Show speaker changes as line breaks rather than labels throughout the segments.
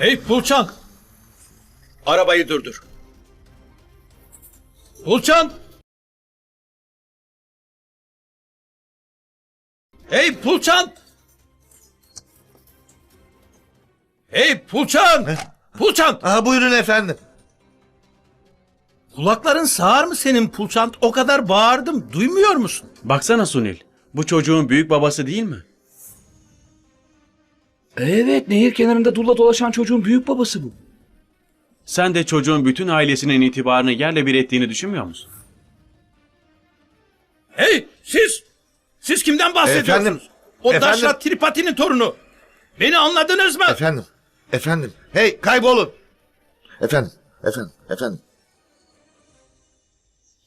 Hey Pulçan! Arabayı durdur. Pulçan! Hey Pulçan! Hey Pulçan! Pulçan!
Aha, buyurun efendim.
Kulakların sağır mı senin Pulçan? O kadar bağırdım. Duymuyor musun?
Baksana Sunil. Bu çocuğun büyük babası değil mi?
Evet, nehir kenarında dulla dolaşan çocuğun büyük babası bu.
Sen de çocuğun bütün ailesinin itibarını yerle bir ettiğini düşünmüyor musun?
Hey siz! Siz kimden bahsediyorsunuz?
Efendim,
O
efendim.
Daşrat Tripati'nin torunu. Beni anladınız mı?
Efendim. Efendim. Hey kaybolun. Efendim. Efendim. Efendim.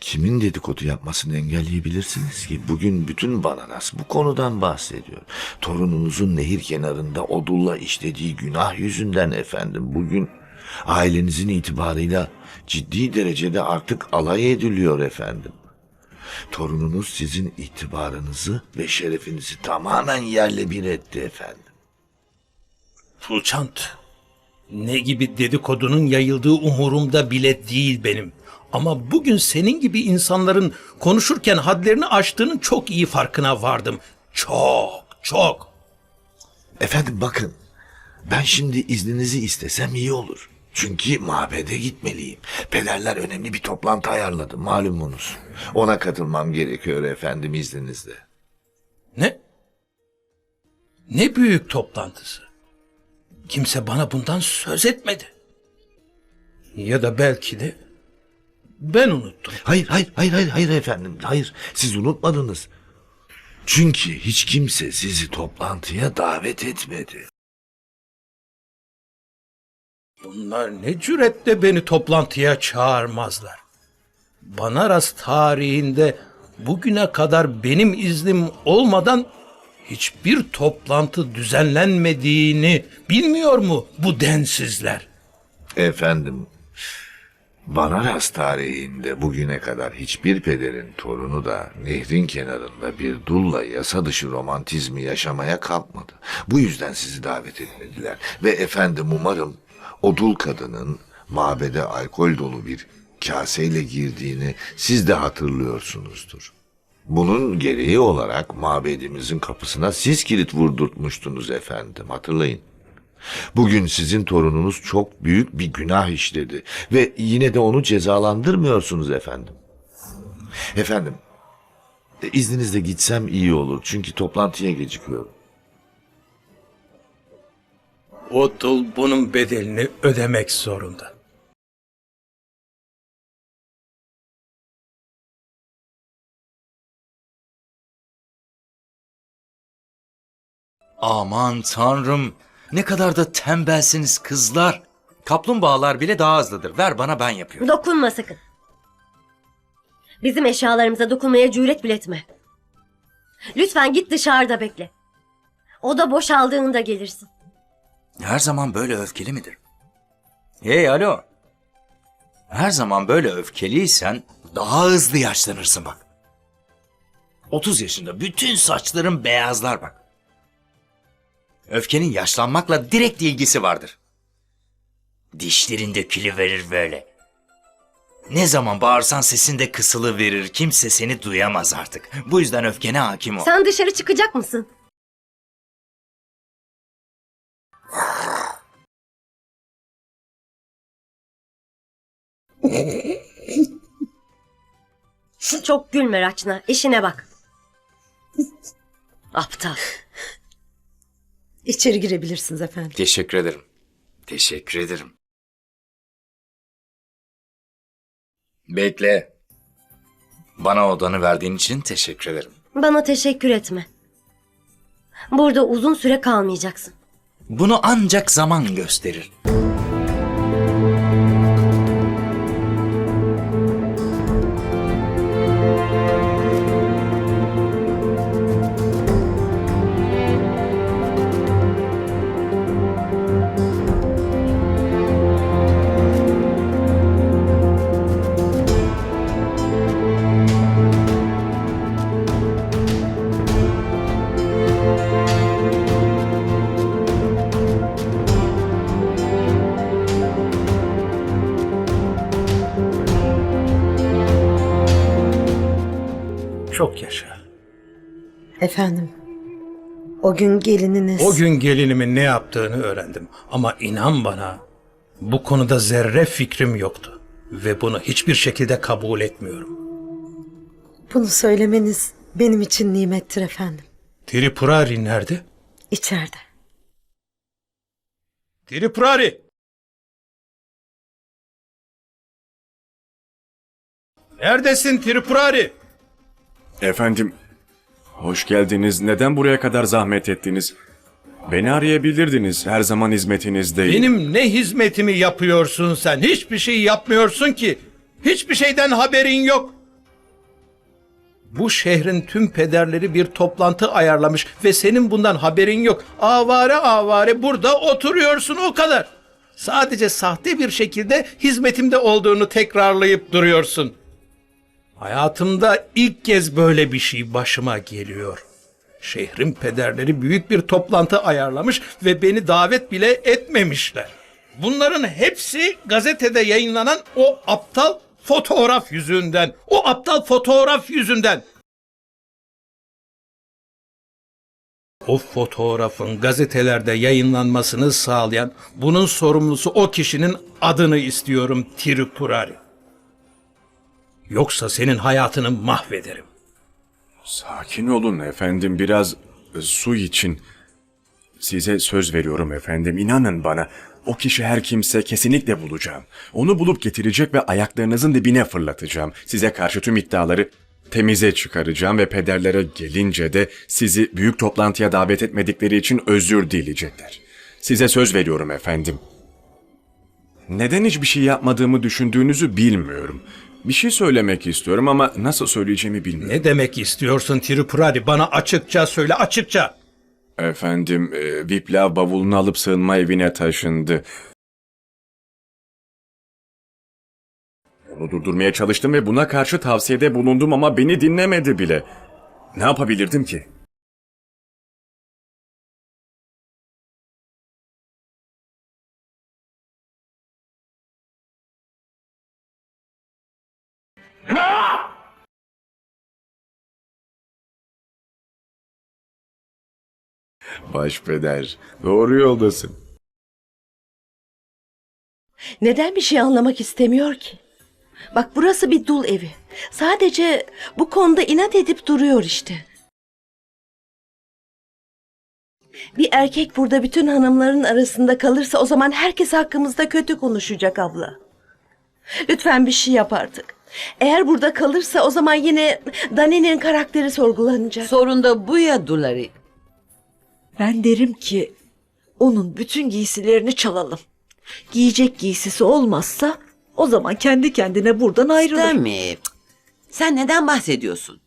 Kimin dedikodu yapmasını engelleyebilirsiniz ki? Bugün bütün Bananas bu konudan bahsediyor. Torununuzun nehir kenarında odulla işlediği günah yüzünden efendim. Bugün ailenizin itibarıyla ciddi derecede artık alay ediliyor efendim. Torununuz sizin itibarınızı ve şerefinizi tamamen yerle bir etti efendim.
Tulçant. Ne gibi dedikodunun yayıldığı umurumda bile değil benim. Ama bugün senin gibi insanların konuşurken hadlerini aştığının çok iyi farkına vardım. Çok, çok.
Efendim bakın. Ben şimdi izninizi istesem iyi olur. Çünkü mabede gitmeliyim. Pederler önemli bir toplantı ayarladı malumunuz. Ona katılmam gerekiyor efendim izninizle.
Ne? Ne büyük toplantısı. Kimse bana bundan söz etmedi. Ya da belki de ben unuttum.
Hayır hayır hayır hayır hayır efendim. Hayır siz unutmadınız. Çünkü hiç kimse sizi toplantıya davet etmedi.
Bunlar ne cüretle beni toplantıya çağırmazlar. Banaras tarihinde bugüne kadar benim iznim olmadan hiçbir toplantı düzenlenmediğini bilmiyor mu bu densizler?
Efendim, Banaras tarihinde bugüne kadar hiçbir pederin torunu da nehrin kenarında bir dulla yasa dışı romantizmi yaşamaya kalkmadı. Bu yüzden sizi davet etmediler. Ve efendim umarım o dul kadının mabede alkol dolu bir kaseyle girdiğini siz de hatırlıyorsunuzdur. Bunun gereği olarak mabedimizin kapısına siz kilit vurdurtmuştunuz efendim hatırlayın. Bugün sizin torununuz çok büyük bir günah işledi ve yine de onu cezalandırmıyorsunuz efendim. Efendim, e, izninizle gitsem iyi olur çünkü toplantıya gecikiyorum.
O dul bunun bedelini ödemek zorunda.
Aman tanrım. Ne kadar da tembelsiniz kızlar. Kaplumbağalar bile daha hızlıdır. Ver bana ben yapıyorum.
Dokunma sakın. Bizim eşyalarımıza dokunmaya cüret bile etme. Lütfen git dışarıda bekle. Oda boşaldığında gelirsin.
Her zaman böyle öfkeli midir? Hey alo. Her zaman böyle öfkeliysen daha hızlı yaşlanırsın bak. 30 yaşında bütün saçların beyazlar bak. Öfkenin yaşlanmakla direkt ilgisi vardır. Dişlerin dökülüverir böyle. Ne zaman bağırsan sesin de kısılı verir. Kimse seni duyamaz artık. Bu yüzden öfkene hakim ol.
Sen dışarı çıkacak mısın? Çok gülme Raçna. İşine bak. Aptal.
İçeri girebilirsiniz efendim.
Teşekkür ederim. Teşekkür ederim. Bekle. Bana odanı verdiğin için teşekkür ederim.
Bana teşekkür etme. Burada uzun süre kalmayacaksın.
Bunu ancak zaman gösterir.
Çok yaşa.
Efendim, o gün gelininiz...
O gün gelinimin ne yaptığını öğrendim. Ama inan bana bu konuda zerre fikrim yoktu. Ve bunu hiçbir şekilde kabul etmiyorum.
Bunu söylemeniz benim için nimettir efendim.
Tripurari nerede?
İçeride.
Tripurari! Neredesin Tripurari?
Efendim, hoş geldiniz. Neden buraya kadar zahmet ettiniz? Beni arayabilirdiniz. Her zaman hizmetinizdeyim.
Benim ne hizmetimi yapıyorsun sen? Hiçbir şey yapmıyorsun ki. Hiçbir şeyden haberin yok. Bu şehrin tüm pederleri bir toplantı ayarlamış ve senin bundan haberin yok. Avare avare burada oturuyorsun o kadar. Sadece sahte bir şekilde hizmetimde olduğunu tekrarlayıp duruyorsun. Hayatımda ilk kez böyle bir şey başıma geliyor. Şehrin pederleri büyük bir toplantı ayarlamış ve beni davet bile etmemişler. Bunların hepsi gazetede yayınlanan o aptal fotoğraf yüzünden. O aptal fotoğraf yüzünden. O fotoğrafın gazetelerde yayınlanmasını sağlayan, bunun sorumlusu o kişinin adını istiyorum Tirupurari. Yoksa senin hayatını mahvederim.
Sakin olun efendim. Biraz e, su için. Size söz veriyorum efendim. İnanın bana. O kişi her kimse kesinlikle bulacağım. Onu bulup getirecek ve ayaklarınızın dibine fırlatacağım. Size karşı tüm iddiaları temize çıkaracağım ve pederlere gelince de sizi büyük toplantıya davet etmedikleri için özür dileyecekler. Size söz veriyorum efendim. Neden hiçbir şey yapmadığımı düşündüğünüzü bilmiyorum. Bir şey söylemek istiyorum ama nasıl söyleyeceğimi bilmiyorum.
Ne demek istiyorsun Tirupurari? Bana açıkça söyle, açıkça.
Efendim, e, Viplav bavulunu alıp sığınma evine taşındı. Onu durdurmaya çalıştım ve buna karşı tavsiyede bulundum ama beni dinlemedi bile. Ne yapabilirdim ki? Başpeder, doğru yoldasın.
Neden bir şey anlamak istemiyor ki? Bak burası bir dul evi. Sadece bu konuda inat edip duruyor işte. Bir erkek burada bütün hanımların arasında kalırsa o zaman herkes hakkımızda kötü konuşacak abla. Lütfen bir şey yap artık. Eğer burada kalırsa o zaman yine Dani'nin karakteri sorgulanacak.
Sorun da bu ya Dulari. Ben derim ki onun bütün giysilerini çalalım. Giyecek giysisi olmazsa o zaman kendi kendine buradan ayrılır.
Demi. Sen neden bahsediyorsun?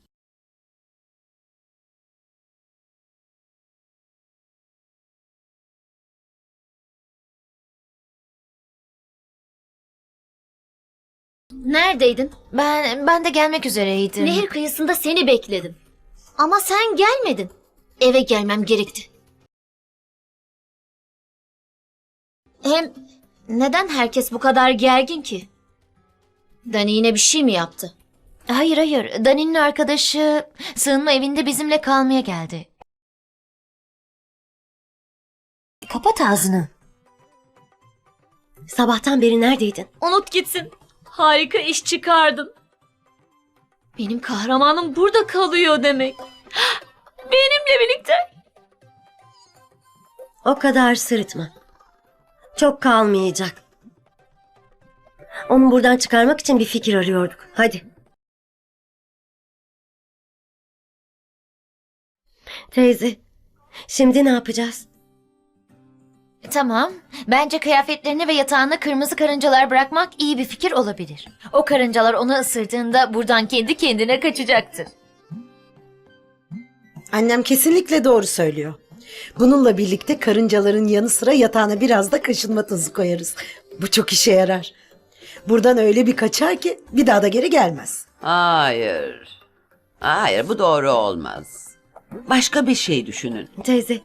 Neredeydin?
Ben ben de gelmek üzereydim.
Nehir kıyısında seni bekledim. Ama sen gelmedin. Eve gelmem gerekti. Hem neden herkes bu kadar gergin ki? Dani yine bir şey mi yaptı?
Hayır hayır. Dani'nin arkadaşı sığınma evinde bizimle kalmaya geldi.
Kapat ağzını. Sabahtan beri neredeydin?
Unut gitsin. Harika iş çıkardın. Benim kahramanım burada kalıyor demek. Benimle birlikte.
O kadar sırıtma. Çok kalmayacak. Onu buradan çıkarmak için bir fikir arıyorduk. Hadi. Teyze, şimdi ne yapacağız?
Tamam. Bence kıyafetlerini ve yatağına kırmızı karıncalar bırakmak iyi bir fikir olabilir. O karıncalar onu ısırdığında buradan kendi kendine kaçacaktır.
Annem kesinlikle doğru söylüyor. Bununla birlikte karıncaların yanı sıra yatağına biraz da kaşınma tozu koyarız. Bu çok işe yarar. Buradan öyle bir kaçar ki bir daha da geri gelmez.
Hayır. Hayır bu doğru olmaz. Başka bir şey düşünün.
Teyze,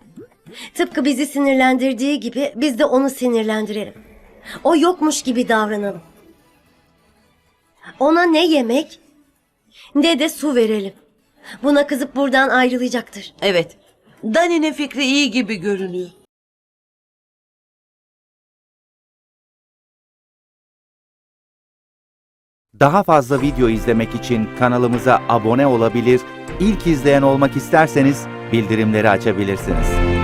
tıpkı bizi sinirlendirdiği gibi biz de onu sinirlendirelim. O yokmuş gibi davranalım. Ona ne yemek ne de su verelim. Buna kızıp buradan ayrılacaktır.
Evet. Dani'nin fikri iyi gibi görünüyor.
Daha fazla video izlemek için kanalımıza abone olabilir, ilk izleyen olmak isterseniz bildirimleri açabilirsiniz.